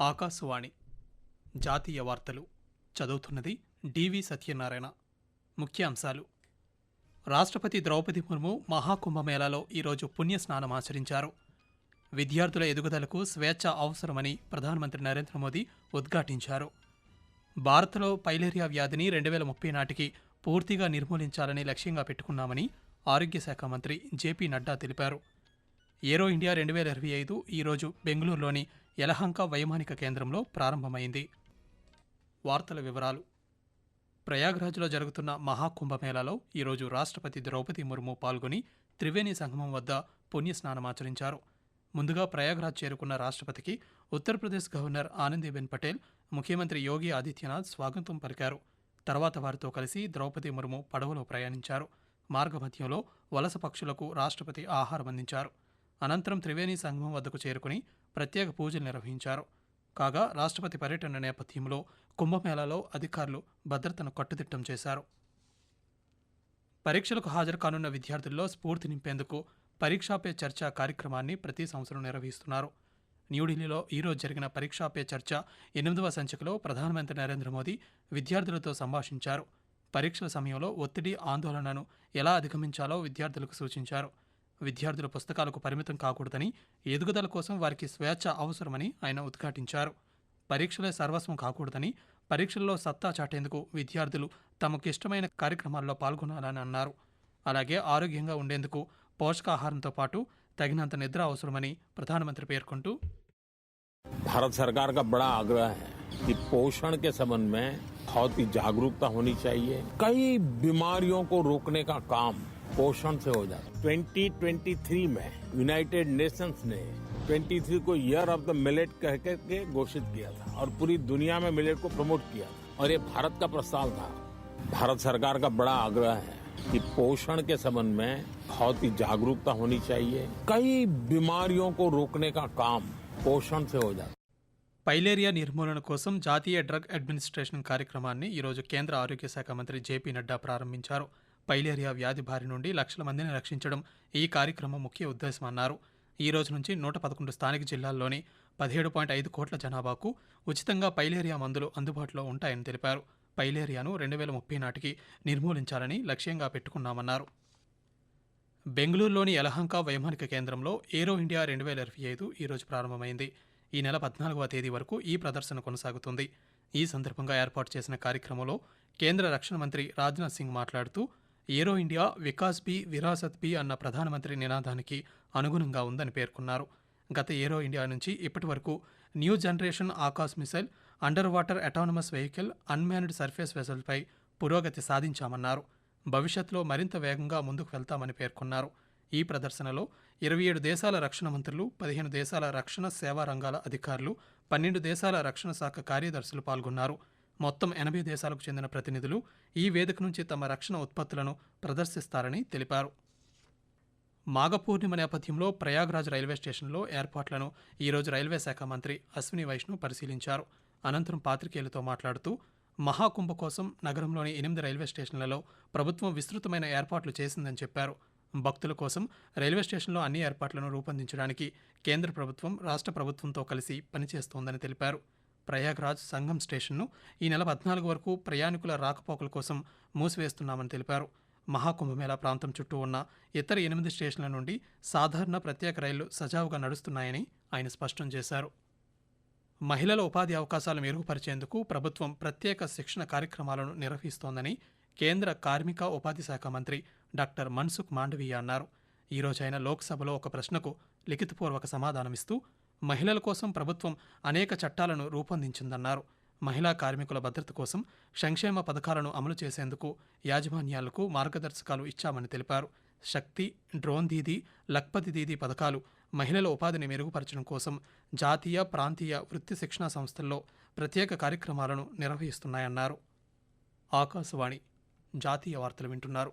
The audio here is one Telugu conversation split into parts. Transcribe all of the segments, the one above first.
ఆకాశవాణి జాతీయ వార్తలు చదువుతున్నది డివి సత్యనారాయణ. ముఖ్యాంశాలు. రాష్ట్రపతి ద్రౌపది ముర్ము మహాకుంభమేళాలో ఈరోజు పుణ్యస్నానం ఆచరించారు. విద్యార్థుల ఎదుగుదలకు స్వేచ్ఛ అవసరమని ప్రధానమంత్రి నరేంద్ర మోదీ ఉద్ఘాటించారు. భారత్లో పైలేరియా వ్యాధిని రెండు వేల ముప్పై నాటికి పూర్తిగా నిర్మూలించాలని లక్ష్యంగా పెట్టుకున్నామని ఆరోగ్య శాఖ మంత్రి జేపీ నడ్డా తెలిపారు. ఏరో ఇండియా రెండు వేల ఇరవై ఐదు ఈరోజు బెంగళూరులోని యలహంక వైమానిక కేంద్రంలో ప్రారంభమైంది. వార్తల వివరాలు. ప్రయాగ్రాజ్లో జరుగుతున్న మహాకుంభమేళాలో ఈరోజు రాష్ట్రపతి ద్రౌపది ముర్ము పాల్గొని త్రివేణి సంగమం వద్ద పుణ్యస్నానమాచరించారు. ముందుగా ప్రయాగ్రాజ్ చేరుకున్న రాష్ట్రపతికి ఉత్తరప్రదేశ్ గవర్నర్ ఆనందీబెన్ పటేల్ ముఖ్యమంత్రి యోగి ఆదిత్యనాథ్ స్వాగతం పలికారు. తర్వాత వారితో కలిసి ద్రౌపది ముర్ము పడవలో ప్రయాణించారు. మార్గమధ్యంలో వలస పక్షులకు రాష్ట్రపతి ఆహారం అందించారు. అనంతరం త్రివేణి సంగమం వద్దకు చేరుకుని ప్రత్యేక పూజలు నిర్వహించారు. కాగా రాష్ట్రపతి పర్యటన నేపథ్యంలో కుంభమేళాలో అధికారులు భద్రతను కట్టుదిట్టం చేశారు. పరీక్షలకు హాజరు కానున్న విద్యార్థుల్లో స్ఫూర్తి నింపేందుకు పరీక్షా పే చర్చ కార్యక్రమాన్ని ప్రతి సంవత్సరం నిర్వహిస్తున్నారు. న్యూఢిల్లీలో ఈరోజు జరిగిన పరీక్షా పే చర్చ ఎనిమిదవ సంచికలో ప్రధానమంత్రి నరేంద్ర మోదీ విద్యార్థులతో సంభాషించారు. పరీక్షల సమయంలో ఒత్తిడి ఆందోళనను ఎలా అధిగమించాలో విద్యార్థులకు సూచించారు. విద్యార్థుల పుస్తకాలకు పరిమితం కాకూడదని ఎదుగుదల కోసం వారికి స్వేచ్ఛ అవసరమని ఆయన ఉద్ఘాటించారు పరీక్షలే సర్వస్వం కాకూడదని పరీక్షల్లో సత్తా చాటేందుకు విద్యార్థులు తమకిష్టమైన కార్యక్రమాల్లో పాల్గొనాలని అన్నారు అలాగే ఆరోగ్యంగా ఉండేందుకు పోషకాహారంతో పాటు తగినంత నిద్ర అవసరమని ప్రధానమంత్రి పేర్కొంటూ भारत सरकार का बड़ा आग्रह है कि पोषण के संबंध में बहुत ही जागरूकता होनी चाहिए कई बीमारियों को रोकने का काम पोषण से हो जाता 2023 में यूनाइटेड नेशंस ने 23 को ईयर ऑफ द मिलेट कह के के घोषित किया था और पूरी दुनिया में मिलेट को प्रमोट किया था और ये भारत का प्रस्ताव था भारत सरकार का बड़ा आग्रह है कि पोषण के संबंध में बहुत ही जागरूकता होनी चाहिए कई बीमारियों को रोकने का काम पोषण से हो जाता పైలేరియా నిర్మూలన కోసం జాతీయ డ్రగ్ అడ్మినిస్ట్రేషన్ కార్యక్రమాన్ని ఈరోజు కేంద్ర ఆరోగ్య శాఖ మంత్రి జేపీ నడ్డా ప్రారంభించారు పైలేరియా వ్యాధి బారి నుండి లక్షల మందిని రక్షించడం ఈ కార్యక్రమం ముఖ్య ఉద్దేశమన్నారు ఈ రోజు నుంచి నూట పదకొండు స్థానిక జిల్లాల్లోని పదిహేడు పాయింట్ ఐదు కోట్ల జనాభాకు ఉచితంగా పైలేరియా మందులు అందుబాటులో ఉంటాయని తెలిపారు. పైలేరియాను రెండు వేల ముప్పై నాటికి నిర్మూలించాలని లక్ష్యంగా పెట్టుకున్నామన్నారు. బెంగళూరులోని యలహంక వైమానిక కేంద్రంలో ఏరో ఇండియా రెండు వేల ఇరవై ఐదు ఈరోజు ప్రారంభమైంది. ఈ నెల పద్నాలుగవ తేదీ వరకు ఈ ప్రదర్శన కొనసాగుతుంది. ఈ సందర్భంగా ఏర్పాటు చేసిన కార్యక్రమంలో కేంద్ర రక్షణ మంత్రి రాజ్నాథ్ సింగ్ మాట్లాడుతూ ఏరో ఇండియా వికాస్ బి విరాసత్ బి అన్న ప్రధానమంత్రి నినాదానికి అనుగుణంగా ఉందని పేర్కొన్నారు. గత ఏరో ఇండియా నుంచి ఇప్పటి వరకు new generation Akash missile underwater autonomous vehicle unmanned surface వెసల్పై పురోగతి సాధించామన్నారు. భవిష్యత్తులో మరింత వేగంగా ముందుకు వెళ్తామని పేర్కొన్నారు. ఈ ప్రదర్శనలో ఇరవై ఏడు దేశాల రక్షణ మంత్రులు పదిహేను దేశాల రక్షణ సేవా రంగాల అధికారులు పన్నెండు దేశాల రక్షణ శాఖ కార్యదర్శులు పాల్గొన్నారు. మొత్తం ఎనభై దేశాలకు చెందిన ప్రతినిధులు ఈ వేదిక నుంచి తమ రక్షణ ఉత్పత్తులను ప్రదర్శిస్తారని తెలిపారు. మాఘ పూర్ణిమ నేపథ్యంలో ప్రయాగ్రాజ్ రైల్వే స్టేషన్లో ఏర్పాట్లను ఈరోజు రైల్వే శాఖ మంత్రి అశ్విని వైష్ణవ్ పరిశీలించారు. అనంతరం పాత్రికేయులతో మాట్లాడుతూ మహాకుంభ కోసం నగరంలోని ఎనిమిది రైల్వే స్టేషన్లలో ప్రభుత్వం విస్తృతమైన ఏర్పాట్లు చేసిందని చెప్పారు. భక్తుల కోసం రైల్వే స్టేషన్లో అన్ని ఏర్పాట్లను రూపొందించడానికి కేంద్ర ప్రభుత్వం రాష్ట్ర ప్రభుత్వంతో కలిసి పనిచేస్తోందని తెలిపారు. ప్రయాగ్రాజ్ సంఘం స్టేషన్ను ఈ నెల పద్నాలుగు వరకు ప్రయాణికుల రాకపోకల కోసం మూసివేస్తున్నామని తెలిపారు. మహాకుంభమేళా ప్రాంతం చుట్టూ ఉన్న ఇతర ఎనిమిది స్టేషన్ల నుండి సాధారణ ప్రత్యేక రైళ్ళు సజావుగా నడుస్తున్నాయని ఆయన స్పష్టం చేశారు. మహిళల ఉపాధి అవకాశాలు మెరుగుపరిచేందుకు ప్రభుత్వం ప్రత్యేక శిక్షణ కార్యక్రమాలను నిర్వహిస్తోందని కేంద్ర కార్మిక ఉపాధి శాఖ మంత్రి డాక్టర్ మన్సుఖ్ మాండవీయ అన్నారు. ఈరోజు ఆయన లోక్సభలో ఒక ప్రశ్నకు లిఖితపూర్వక సమాధానమిస్తూ మహిళల కోసం ప్రభుత్వం అనేక చట్టాలను రూపొందించిందన్నారు. మహిళా కార్మికుల భద్రత కోసం సంక్షేమ పథకాలను అమలు చేసేందుకు యాజమాన్యాలకు మార్గదర్శకాలు ఇచ్చామని తెలిపారు. శక్తి డ్రోన్ దీదీ లక్పతి దీదీ పథకాలు మహిళల ఉపాధిని మెరుగుపరచడం కోసం జాతీయ ప్రాంతీయ వృత్తి శిక్షణా సంస్థల్లో ప్రత్యేక కార్యక్రమాలను నిర్వహిస్తున్నాయన్నారు. ఆకాశవాణి జాతీయ వార్తలు వింటున్నారు.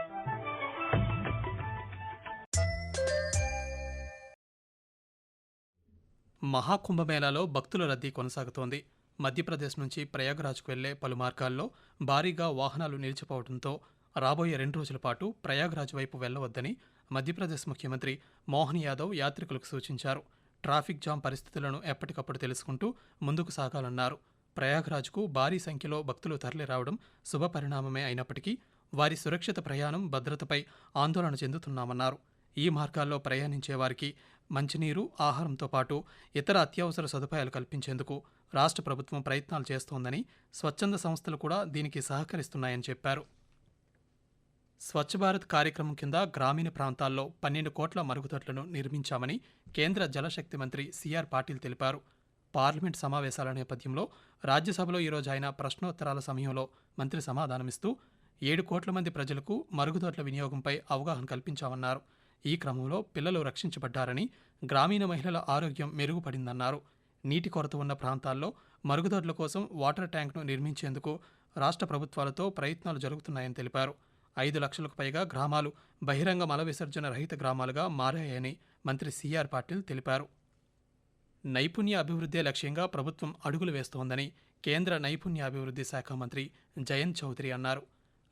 మహాకుంభమేళాలో భక్తుల రద్దీ కొనసాగుతోంది. మధ్యప్రదేశ్ నుంచి ప్రయాగరాజ్కు వెళ్ళే పలు మార్గాల్లో భారీగా వాహనాలు నిలిచిపోవడంతో రాబోయే రెండు రోజుల పాటు ప్రయాగరాజ్ వైపు వెళ్ళవద్దని మధ్యప్రదేశ్ ముఖ్యమంత్రి మోహన్ యాదవ్ యాత్రికులకు సూచించారు. ట్రాఫిక్ జామ్ పరిస్థితులను ఎప్పటికప్పుడు తెలుసుకుంటూ ముందుకు సాగాలన్నారు. ప్రయాగరాజ్కు భారీ సంఖ్యలో భక్తులు తరలిరావడం శుభపరిణామమే అయినప్పటికీ వారి సురక్షిత ప్రయాణం భద్రతపై ఆందోళన చెందుతున్నామన్నారు. ఈ మార్గాల్లో ప్రయాణించే వారికి మంచినీరు ఆహారంతో పాటు ఇతర అత్యవసర సదుపాయాలు కల్పించేందుకు రాష్ట్ర ప్రభుత్వం ప్రయత్నాలు చేస్తోందని స్వచ్ఛంద సంస్థలు కూడా దీనికి సహకరిస్తున్నాయని చెప్పారు. స్వచ్ఛ భారత్ కార్యక్రమం కింద గ్రామీణ ప్రాంతాల్లో పన్నెండు కోట్ల మరుగుదొడ్లను నిర్మించామని కేంద్ర జలశక్తి మంత్రి సిఆర్ పాటిల్ తెలిపారు. పార్లమెంట్ సమావేశాల నేపథ్యంలో రాజ్యసభలో ఈరోజు ఆయన ప్రశ్నోత్తరాల సమయంలో మంత్రి సమాధానమిస్తూ ఏడు కోట్ల మంది ప్రజలకు మరుగుదొడ్ల వినియోగంపై అవగాహన కల్పించామన్నారు. ఈ క్రమంలో పిల్లలు రక్షించబడ్డారని గ్రామీణ మహిళల ఆరోగ్యం మెరుగుపడిందన్నారు. నీటి కొరత ఉన్న ప్రాంతాల్లో మరుగుదొడ్ల కోసం వాటర్ ట్యాంక్ను నిర్మించేందుకు రాష్ట్ర ప్రభుత్వాలతో ప్రయత్నాలు జరుగుతున్నాయని తెలిపారు. ఐదు లక్షలకు పైగా గ్రామాలు బహిరంగ మల విసర్జన రహిత గ్రామాలుగా మారాయని మంత్రి సిఆర్ పాటిల్ తెలిపారు. నైపుణ్య అభివృద్ధే లక్ష్యంగా ప్రభుత్వం అడుగులు వేస్తోందని కేంద్ర నైపుణ్యాభివృద్ధి శాఖ మంత్రి జయంత్ చౌదరి అన్నారు.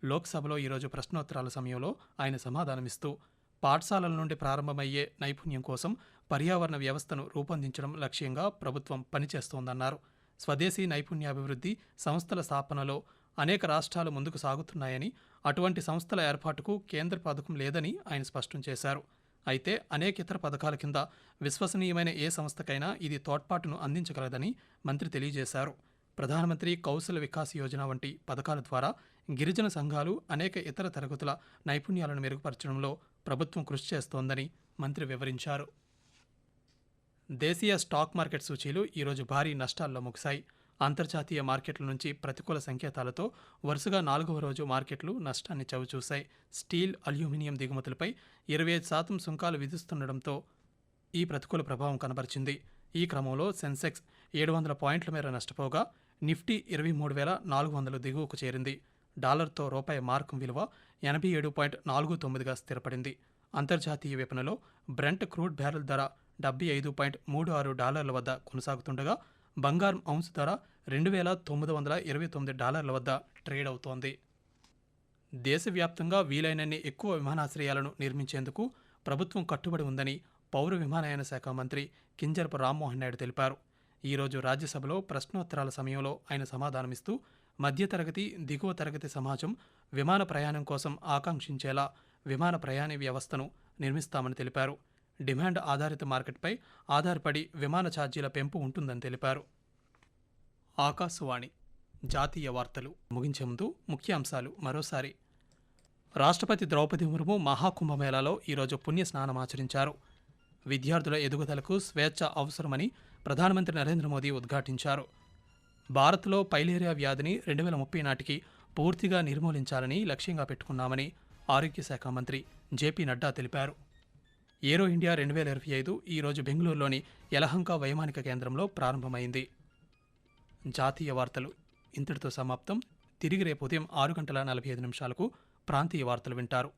లోక్సభలో ఈరోజు ప్రశ్నోత్తరాల సమయంలో ఆయన సమాధానమిస్తూ పాఠశాలల నుండి ప్రారంభమయ్యే నైపుణ్యం కోసం పర్యావరణ వ్యవస్థను రూపొందించడం లక్ష్యంగా ప్రభుత్వం పనిచేస్తోందన్నారు. స్వదేశీ నైపుణ్యాభివృద్ధి సంస్థల స్థాపనలో అనేక రాష్ట్రాలు ముందుకు సాగుతున్నాయని అటువంటి సంస్థల ఏర్పాటుకు కేంద్ర పథకం లేదని ఆయన స్పష్టం చేశారు. అయితే అనేక ఇతర పథకాల కింద విశ్వసనీయమైన ఏ సంస్థకైనా ఇది తోడ్పాటును అందించగలదని మంత్రి తెలియజేశారు. ప్రధానమంత్రి కౌశల వికాస్ యోజన వంటి పథకాల ద్వారా గిరిజన సంఘాలు అనేక ఇతర తరగతుల నైపుణ్యాలను మెరుగుపరచడంలో ప్రభుత్వం కృషి చేస్తోందని మంత్రి వివరించారు. దేశీయ స్టాక్ మార్కెట్ సూచీలు ఈరోజు భారీ నష్టాల్లో ముగిశాయి. అంతర్జాతీయ మార్కెట్ల నుంచి ప్రతికూల సంకేతాలతో వరుసగా నాలుగవ రోజు మార్కెట్లు నష్టాన్ని చవిచూశాయి. స్టీల్ అల్యూమినియం దిగుమతులపై ఇరవై ఐదు శాతం సుంకాలు విధిస్తుండటంతో ఈ ప్రతికూల ప్రభావం కనబరిచింది. ఈ క్రమంలో సెన్సెక్స్ ఏడు వందల పాయింట్ల మేర నష్టపోగా నిఫ్టీ ఇరవై మూడు వేల నాలుగు వందలు దిగువకు చేరింది. డాలర్తో రూపాయి మార్కం విలువ ఎనభై ఏడు పాయింట్ నాలుగు తొమ్మిదిగా స్థిరపడింది. అంతర్జాతీయ విపణిలో బ్రెంట్ క్రూడ్ బ్యారెల్ ధర డెబ్బై ఐదు పాయింట్ మూడు ఆరు డాలర్ల వద్ద కొనసాగుతుండగా బంగారం ఔన్స్ ధర రెండు వేల తొమ్మిది వందల ఇరవై తొమ్మిది డాలర్ల వద్ద ట్రేడ్ అవుతోంది. దేశవ్యాప్తంగా వీలైనన్ని ఎక్కువ విమానాశ్రయాలను నిర్మించేందుకు ప్రభుత్వం కట్టుబడి ఉందని పౌర విమానయాన శాఖ మంత్రి కింజరపు రామ్మోహన్ నాయుడు తెలిపారు. ఈరోజు రాజ్యసభలో ప్రశ్నోత్తరాల సమయంలో ఆయన సమాధానమిస్తూ మధ్యతరగతి దిగువ తరగతి సమాజం విమాన ప్రయాణం కోసం ఆకాంక్షించేలా విమాన ప్రయాణ వ్యవస్థను నిర్మిస్తామని తెలిపారు. డిమాండ్ ఆధారిత మార్కెట్పై ఆధారపడి విమాన ఛార్జీల పెంపు ఉంటుందని తెలిపారు. ఆకాశవాణి జాతీయ వార్తలు ముగించే ముందు ముఖ్యాంశాలు మరోసారి. రాష్ట్రపతి ద్రౌపది ముర్ము మహాకుంభమేళాలో ఈరోజు పుణ్య స్నానం ఆచరించారు. విద్యార్థుల ఎదుగుదలకు స్వేచ్ఛ అవసరమని ప్రధానమంత్రి నరేంద్ర మోదీ ఉద్ఘాటించారు. భారత్లో పైలేరియా వ్యాధిని రెండు వేల ముప్పై నాటికి పూర్తిగా నిర్మూలించాలని లక్ష్యంగా పెట్టుకున్నామని ఆరోగ్య శాఖ మంత్రి జేపీ నడ్డా తెలిపారు. ఏరో ఇండియా రెండు వేల ఇరవై ఐదు ఈరోజు బెంగళూరులోని యలహంక వైమానిక కేంద్రంలో ప్రారంభమైంది. జాతీయ వార్తలు. ఇంతటితో సమాప్తం. తిరిగి రేపు ఉదయం ఆరు గంటల నలభై ఐదు నిమిషాలకు ప్రాంతీయ వార్తలు వింటారు.